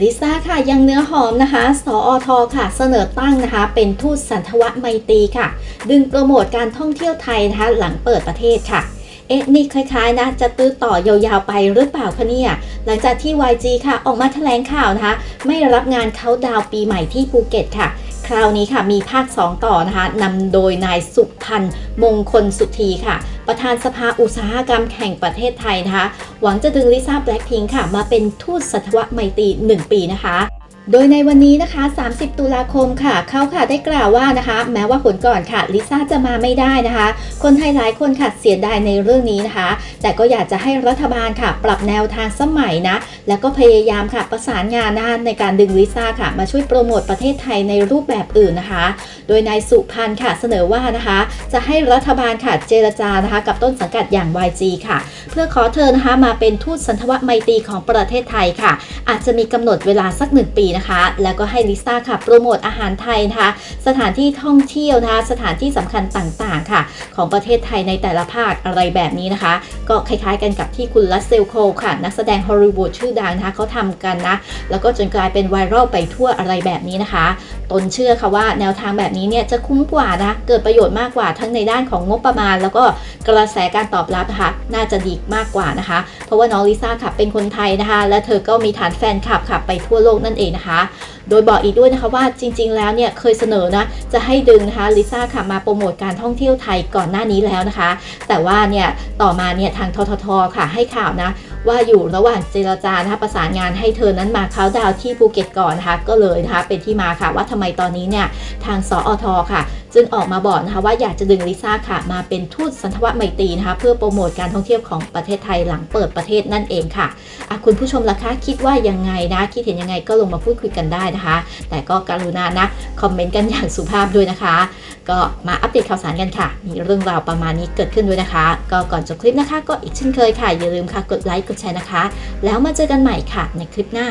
ลิซ่าค่ะยังเนื้อหอมนะคะ สออทค่ะ เสนอตั้งนะคะ เป็นทูตสันทวไมตรีค่ะ ดึงโปรโมทการท่องเที่ยวไทยนะคะ หลังเปิดประเทศค่ะ เอ๊ะนี่คล้ายๆนะ จะตื้อต่อยาวๆไปหรือเปล่าคะเนี่ย หลังจากที่ YG ค่ะ ออกมาแถลงข่าวนะคะ ไม่รับงานเขาดาวปีใหม่ที่ภูเก็ตค่ะคราวนี้ค่ะมีภาค 2 ต่อนะคะนำโดยนายสุพันธ์มงคลสุธีค่ะ ประธานสภาอุตสาหกรรมแห่งประเทศไทยนะคะ หวังจะดึงลิซ่าแบล็คพิงค่ะ มาเป็นทูตสัตวไมตรี1 ปีนะคะ โดยในวันนี้นะคะ 30 ตุลาคมค่ะ เขาค่ะได้กล่าวว่านะคะ แม้ว่าผลก่อนค่ะ ลิซ่าจะมาไม่ได้นะคะ คนไทยหลายคนค่ะเสียดายในเรื่องนี้นะคะ แต่ก็อยากจะให้รัฐบาลค่ะ ปรับแนวทางสมัยนะ แล้วก็พยายามค่ะประสานงานนะคะในการดึงลิซ่าค่ะ มาช่วยโปรโมทประเทศไทยในรูปแบบอื่นนะคะ โดยนายสุพันธ์ค่ะเสนอว่านะคะ จะให้รัฐบาลค่ะเจรจานะคะ กับต้นสังกัดอย่าง YG ค่ะ เพื่อขอเธอนะคะมาเป็นทูตสันทวไมตรีของประเทศไทยค่ะ อาจจะมีกำหนดเวลาสักหนึ่งปีนะคะ แล้วก็ให้ลิซ่าค่ะโปรโมทอาหารไทยนะคะ สถานที่ท่องเที่ยวนะคะ สถานที่สำคัญต่างๆค่ะ ของประเทศไทยในแต่ละภาคอะไรแบบนี้นะคะ ก็คล้ายๆกันกับที่คุณลัสเซลโคลค่ะ นักแสดงฮอลลีวูดชื่อดังนะคะเขาทำกันนะ แล้วก็จนกลายเป็นไวรัลไปทั่วอะไรแบบนี้นะคะ ตนเชื่อค่ะว่าแนวทางแบบนี้เนี่ยจะคุ้มกว่านะ เกิดประโยชน์มากกว่าทั้งในด้านของงบประมาณ แล้วก็กระแสการตอบรับนะคะ น่าจะดีมากกว่านะคะ เพราะว่าน้องลิซ่าค่ะเป็นคนไทยนะคะ และเธอก็มีฐานแฟนคลับค่ะไปทั่วโลกนั่นเองนะคะโดยบอกอีกด้วยนะคะว่าจริง ๆ แล้วเนี่ยเคยเสนอนะจะให้ดึงนะคะลิซ่าค่ะมาโปรโมทการท่องเที่ยวไทยก่อนหน้านี้แล้วนะคะ แต่ว่าเนี่ยต่อมาเนี่ยทางทททค่ะให้ข่าวนะว่าอยู่ระหว่างเจรจานะคะประสานงานให้เธอนั้นมาเขาดาวที่ภูเก็ตก่อนนะคะก็เลยนะคะเป็นที่มาค่ะว่าทำไมตอนนี้เนี่ยทางสออทค่ะ จึงออกมาบอกนะคะว่าอยากจะดึงลิซ่าค่ะ มาเป็นทูตสันทวไมตรีนะคะเพื่อโปรโมทการท่องเที่ยวของประเทศไทยหลังเปิดประเทศนั่นเองค่ะะคุณผู้ชมล่ะคะคิดว่ายังไงนะ คิดเห็นยังไงก็ลงมาพูดคุยกันได้นะคะ แต่ก็กรุณานะคอมเมนต์กันอย่างสุภาพด้วยนะคะ ก็มาอัปเดตข่าวสารกันค่ะ มีเรื่องราวประมาณนี้เกิดขึ้นด้วยนะคะ ก็ก่อนจบคลิปนะคะ ก็อีกเช่นเคยค่ะอย่าลืมค่ะกดไลค์กดแชร์นะคะ แล้วมาเจอกันใหม่ค่ะในคลิปหน้า